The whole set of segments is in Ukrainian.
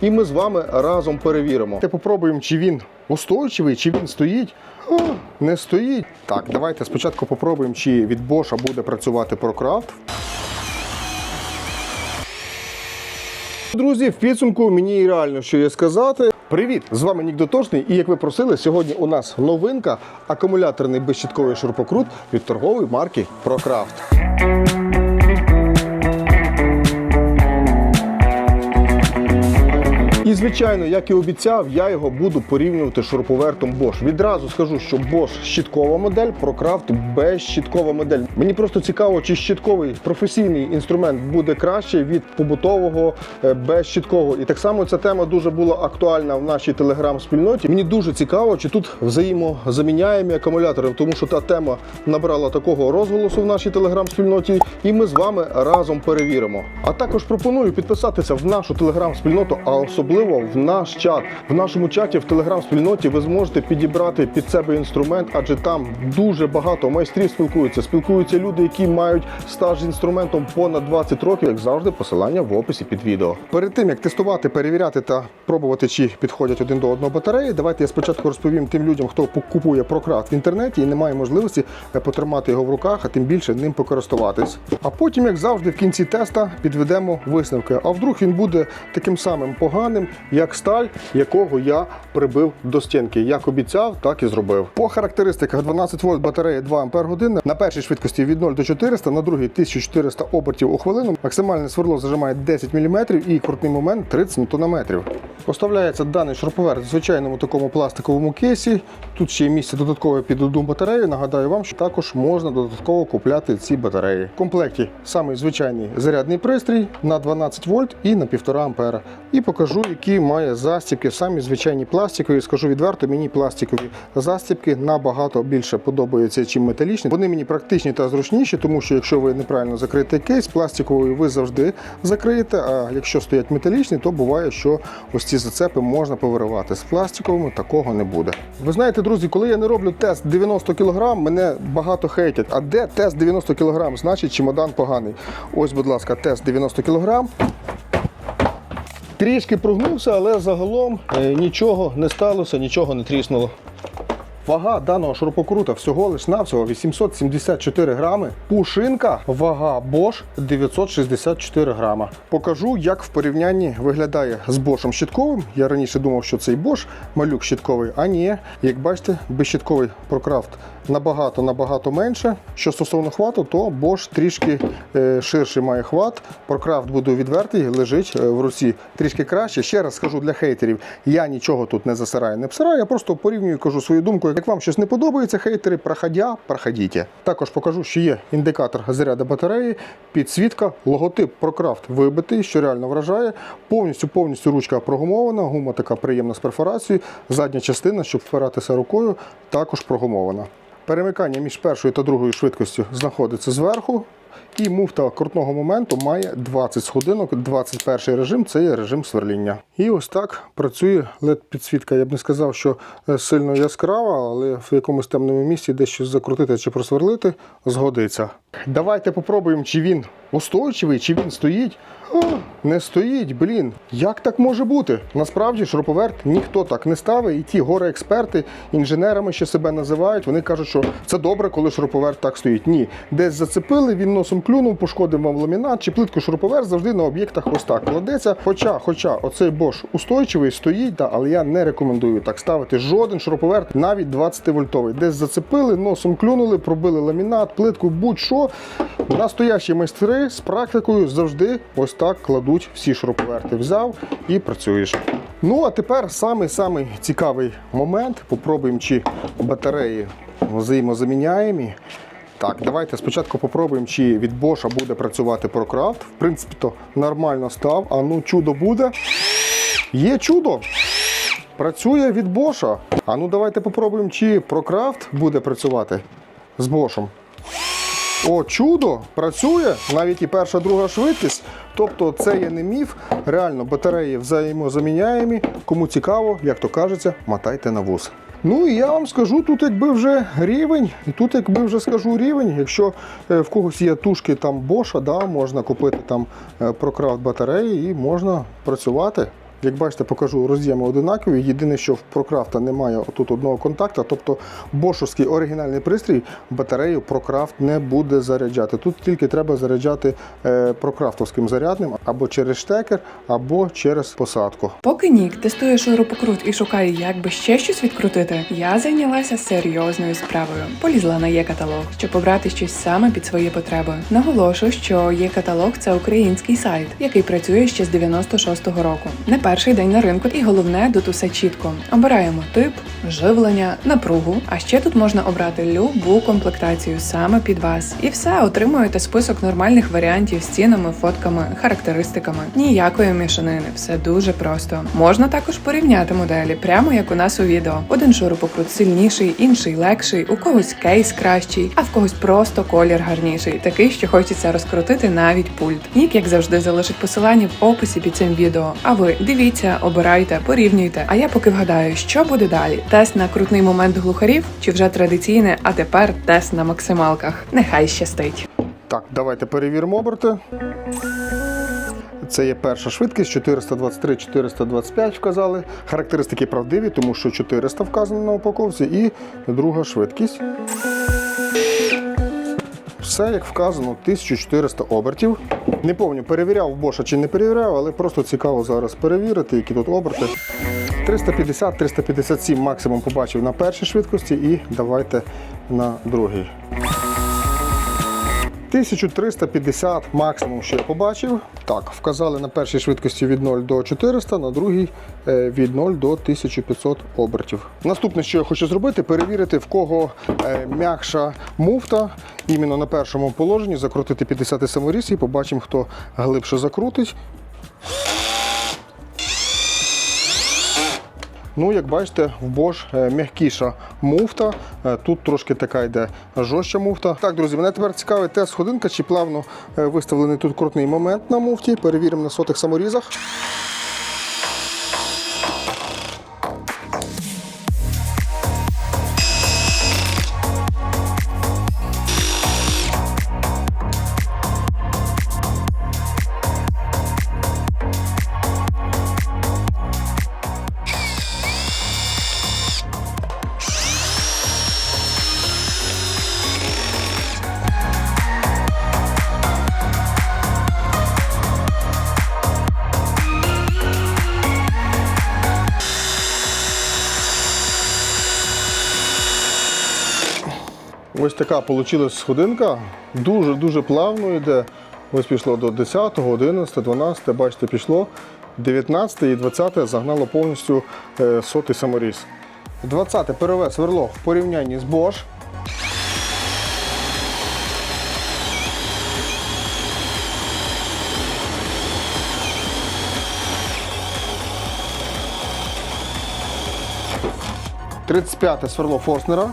І ми з вами разом перевіримо. Ти попробуємо, чи він устойчивий, чи він стоїть. Не стоїть. Так, давайте спочатку попробуємо, чи від Bosch буде працювати ProCraft. Друзі, в підсумку мені реально що є сказати. Привіт! З вами Нік Дотошний. І як ви просили, сьогодні у нас новинка акумуляторний безщітковий шурпокрут від торгової марки ProCraft. Звичайно, як і обіцяв, я його буду порівнювати шуруповертом Bosch. Відразу скажу, що Bosch щіткова модель, ProCraft безщіткова модель. Мені просто цікаво, чи щітковий професійний інструмент буде краще від побутового е, безщіткового. І так само ця тема дуже була актуальна в нашій телеграм-спільноті. Мені дуже цікаво, чи тут взаємозаміняємі акумулятори, тому що та тема набрала такого розголосу в нашій телеграм-спільноті, і ми з вами разом перевіримо. А також пропоную підписатися в нашу телеграм-спільноту, а особливо в наш чат. В нашому чаті в телеграм-спільноті ви зможете підібрати під себе інструмент, адже там дуже багато майстрів спілкуються. Спілкуються люди, які мають стаж з інструментом понад 20 років, як завжди, посилання в описі під відео. Перед тим як тестувати, перевіряти та пробувати, чи підходять один до одного батареї, давайте я спочатку розповім тим людям, хто купує прократ в інтернеті і не має можливості е, потримати його в руках, а тим більше ним покористуватись. А потім, як завжди, в кінці теста підведемо висновки. А вдруг він буде таким самим поганим, як сталь, якого я прибив до стінки. Як обіцяв, так і зробив. По характеристиках 12 вольт батарея 2 Ампер на першій швидкості від 0 до 400, на другій 1400 обертів у хвилину. Максимальне сверло зажимає 10 мм і крутний момент 30 Нм. Поставляється даний шуруповерт в звичайному такому пластиковому кейсі. Тут ще є місце додаткове під одну батарею. Нагадаю вам, що також можна додатково купляти ці батареї. В комплекті самий звичайний зарядний пристрій на 12 вольт і на 1,5 ампера. І покажу, які має застібки. Самі звичайні пластикові. Скажу відверто, мені пластикові застібки набагато більше подобаються, ніж металічні. Вони мені практичні та зручніші, тому що якщо ви неправильно закрите кейс, пластиковий ви завжди закриєте. А якщо стоять металічні, то буває, що ось ці зацепи можна повиривати. З пластиковими такого не буде. Ви знаєте, друзі, коли я не роблю тест 90 кг, мене багато хейтять. А де тест 90 кг? Значить, чемодан поганий. Ось, будь ласка, тест 90 кг. Трішки прогнувся, але загалом е, нічого не сталося, нічого не тріснуло. Вага даного шурупокрута всього лиш навсього 874 грами. Пушинка, вага Bosch 964 грама. Покажу, як в порівнянні виглядає з Bosch щитковим. Я раніше думав, що цей Bosch малюк щитковий, а ні. Як бачите, безщитковий ProCraft набагато набагато менше. Що стосовно хвату, то Bosch трішки е, ширший має хват. ProCraft, буду відвертий, лежить е, в руці трішки краще. Ще раз скажу для хейтерів, я нічого тут не засираю, не псираю, я просто порівнюю, кажу свою думку. Як вам щось не подобається, хейтери, проходя, проходіть. Також покажу, що є індикатор заряду батареї, підсвітка, логотип ProCraft вибитий, що реально вражає. Повністю повністю ручка прогумована, гума така приємна з перфорацією. Задня частина, щоб впиратися рукою, також прогумована. Перемикання між першою та другою швидкістю знаходиться зверху. І муфта крутного моменту має 20 сходинок. 21 режим це є режим сверління. І ось так працює led підсвітка. Я б не сказав, що е, сильно яскрава, але в якомусь темному місці десь щось закрутити чи просверлити згодиться. Давайте попробуємо, чи він устойчивий, чи він стоїть. Не стоїть, блін. Як так може бути? Насправді шуруповерт ніхто так не ставить, і ті горе-експерти, інженерами ще себе називають. Вони кажуть, що це добре, коли шуруповерт так стоїть. Ні, десь зацепили, він носом клюнув, пошкодив вам ламінат чи плитку шуруповерт завжди на об'єктах ось так кладеться. Хоча, хоча оцей Bosch устойчивий стоїть, та, але я не рекомендую так ставити жоден шуруповерт, навіть 20 вольтовий. Десь зацепили, носом клюнули, пробили ламінат, плитку, будь-що. Настоящі майстри з практикою завжди ось так кладуть всі шуруповерти. Взяв і працюєш. Ну а тепер самий-самий цікавий момент. Попробуємо, чи батареї взаємозаміняємі. Так, давайте спочатку попробуємо, чи від Bosch буде працювати ProCraft. В принципі, то нормально став. А ну чудо буде. Є чудо. Працює від Bosch. А ну давайте попробуємо, чи ProCraft буде працювати з Bosch. О, чудо! Працює навіть і перша, друга швидкість. Тобто це є не міф. Реально батареї взаємозаміняємі. Кому цікаво, як то кажеться, мотайте на вуз. Ну і я вам скажу, тут якби вже рівень, і тут якби вже скажу рівень. Якщо е, в когось є тушки там Боша, да, можна купити там е, ProCraft батареї і можна працювати. Як бачите, покажу роз'єми одинакові. Єдине, що в ProCraft немає тут одного контакта, тобто бошовський оригінальний пристрій батарею ProCraft не буде заряджати. Тут тільки треба заряджати е, прокрафтовським зарядним або через штекер, або через посадку. Поки Нік тестує шурупокрут і шукає, як би ще щось відкрутити, я зайнялася серйозною справою. Полізла на є-каталог, щоб обрати щось саме під свої потреби. Наголошу, що є-каталог це український сайт, який працює ще з 96-го року. Не перший день на ринку, і головне тут усе чітко. Обираємо тип, живлення, напругу. А ще тут можна обрати любу комплектацію саме під вас. І все отримуєте список нормальних варіантів з цінами, фотками, характеристиками. Ніякої мішанини, все дуже просто. Можна також порівняти моделі, прямо як у нас у відео. Один шурупокрут сильніший, інший легший, у когось кейс кращий, а в когось просто колір гарніший, такий, що хочеться розкрутити навіть пульт. Нік, як завжди, залишить посилання в описі під цим відео. А ви дивіться, обирайте, порівнюйте. А я поки вгадаю, що буде далі: тест на крутний момент глухарів чи вже традиційне, а тепер тест на максималках. Нехай щастить. Так, давайте перевіримо оберти. Це є перша швидкість 423-425 вказали. Характеристики правдиві, тому що 400 вказано на упаковці, і друга швидкість. Все як вказано, 1400 обертів. Не пам'ятаю, перевіряв Боша чи не перевіряв, але просто цікаво зараз перевірити, які тут оберти. 350-357 максимум побачив на першій швидкості, і давайте на другій. 1350 максимум, що я побачив. Так, вказали на першій швидкості від 0 до 400, на другій е, від 0 до 1500 обертів. Наступне, що я хочу зробити, перевірити, в кого е, м'якша муфта, іменно на першому положенні, закрутити 50 саморіз і побачимо, хто глибше закрутить. Ну, як бачите, в Bosch е, м'якіша муфта. Е, Тут трошки така йде жорстча муфта. Так, друзі, мене тепер цікавий тест ходинка, чи плавно е, виставлений тут крутний момент на муфті. Перевіримо на сотих саморізах. Така вийшла сходинка. Дуже-дуже плавно йде. Ось пішло до 10, 11, 12, бачите, пішло. 19 і 20 загнало повністю е, сотий саморіз. 20 переве сверло в порівнянні з Bosch. Тридцять п'яте сверло Форснера.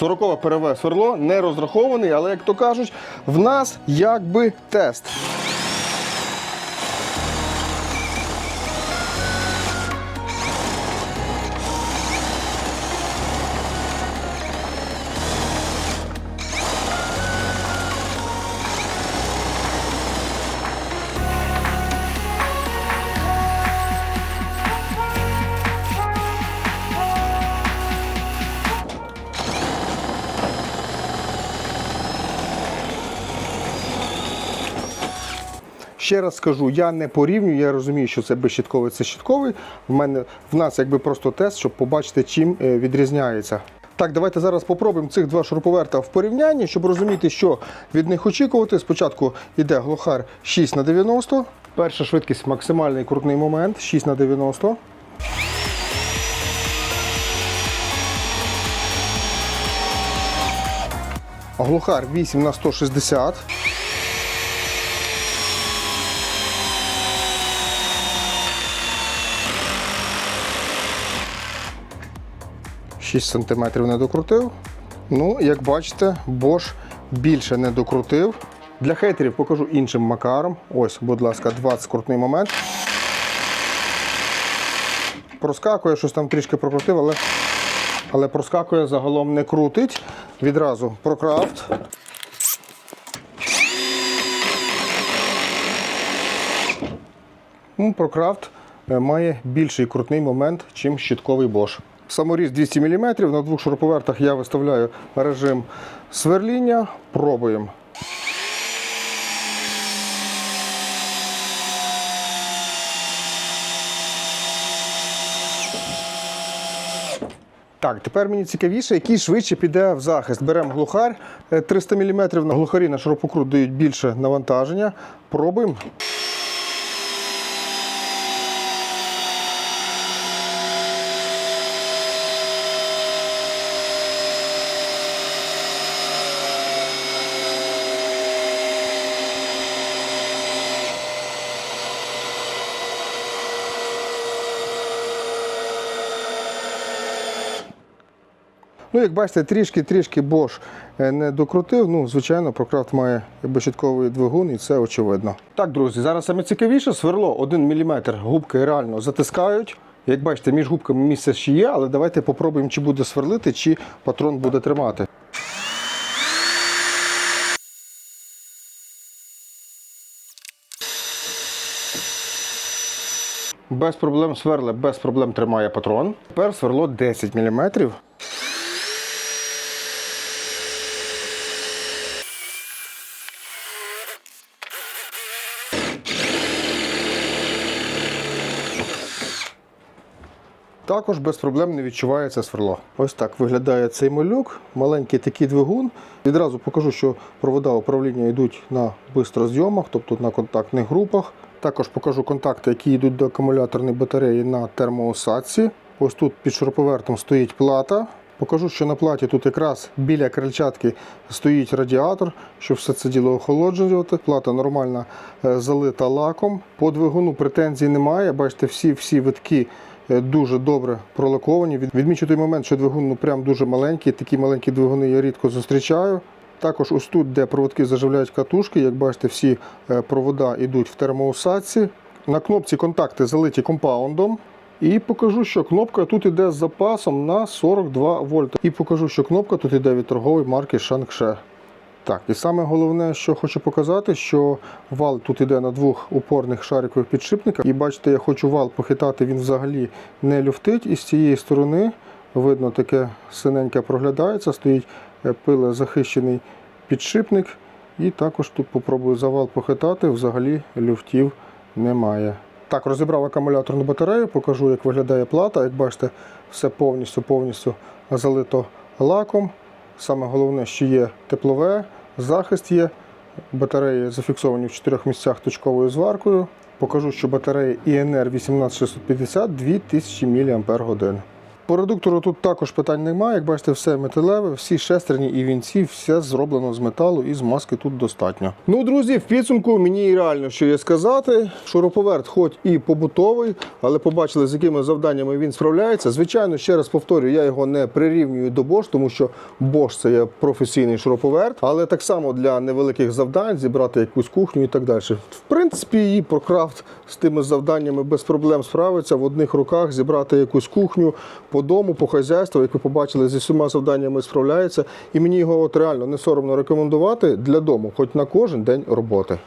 Сорокове переве сверло не розрахований, але як то кажуть, в нас якби тест. Ще раз скажу, я не порівнюю, я розумію, що це безщитковий, це щитковий. В мене в нас якби просто тест, щоб побачити, чим е, відрізняється. Так, давайте зараз попробуємо цих два шуруповерта в порівнянні, щоб розуміти, що від них очікувати. Спочатку йде глухар 6 на 90. Перша швидкість максимальний крутний момент 6 на 90. Глухар 8 на 160. Шість сантиметрів не докрутив. Ну, як бачите, Bosch більше не докрутив. Для хейтерів покажу іншим макаром. Ось, будь ласка, 20 крутний момент. Проскакує, щось там трішки прокрутив, але, але проскакує загалом не крутить. Відразу прокрафт. Ну, Прокрафт е, має більший крутний момент, чим щитковий Bosch. Саморіз 200 мм. На двох шуруповертах я виставляю режим сверління. Пробуємо. Так, тепер мені цікавіше, який швидше піде в захист. Беремо глухар е, 300 мм. На глухарі на шурупокрут дають більше навантаження. Пробуємо. Ну, як бачите, трішки-трішки Bosch е, не докрутив. Ну, звичайно, Прокрафт має безщитковий двигун, і це очевидно. Так, друзі, зараз саме цікавіше сверло 1 мм губки реально затискають. Як бачите, між губками місце ще є, але давайте попробуємо, чи буде сверлити, чи патрон буде тримати. Без проблем сверле, без проблем тримає патрон. Тепер сверло 10 мм. Також без проблем не відчувається сверло. Ось так виглядає цей малюк. Маленький такий двигун. Відразу покажу, що провода управління йдуть на бистрозйомах, тобто на контактних групах. Також покажу контакти, які йдуть до акумуляторної батареї на термоусадці. Ось тут під шуруповертом стоїть плата. Покажу, що на платі тут якраз біля крильчатки стоїть радіатор, щоб все це діло охолоджувати. Плата нормально е, залита лаком. По двигуну претензій немає. Бачите, всі, всі витки дуже добре пролаковані. Відмічу той момент, що двигун ну, прям дуже маленький. Такі маленькі двигуни я рідко зустрічаю. Також ось тут, де проводки заживляють катушки, як бачите, всі е, провода йдуть в термоусадці. На кнопці контакти залиті компаундом. І покажу, що кнопка тут йде з запасом на 42 вольта. І покажу, що кнопка тут йде від торгової марки Shangxe. Так, і саме головне, що хочу показати, що вал тут йде на двох упорних шарикових підшипниках. І бачите, я хочу вал похитати, він взагалі не люфтить. І з цієї сторони видно таке синеньке проглядається, стоїть е, пилезахищений підшипник. І також тут попробую завал похитати, взагалі люфтів немає. Так, розібрав акумуляторну батарею, покажу, як виглядає плата. Як бачите, все повністю повністю залито лаком. Саме головне, що є теплове, захист є. Батареї зафіксовані в чотирьох місцях точковою зваркою. Покажу, що батарея INR 18650 2000 мАч. По редуктору тут також питань немає. Як бачите, все металеве, всі шестерні і вінці, все зроблено з металу і з маски тут достатньо. Ну, друзі, в підсумку мені реально що є сказати. Шуруповерт, хоч і побутовий, але побачили, з якими завданнями він справляється. Звичайно, ще раз повторюю, я його не прирівнюю до Bosch, тому що Bosch це є професійний шуруповерт, але так само для невеликих завдань зібрати якусь кухню і так далі. В принципі, і Прокрафт з тими завданнями без проблем справиться в одних руках зібрати якусь кухню по дому, по хазяйству, як ви побачили, зі всіма завданнями справляється. І мені його от реально не соромно рекомендувати для дому, хоч на кожен день роботи.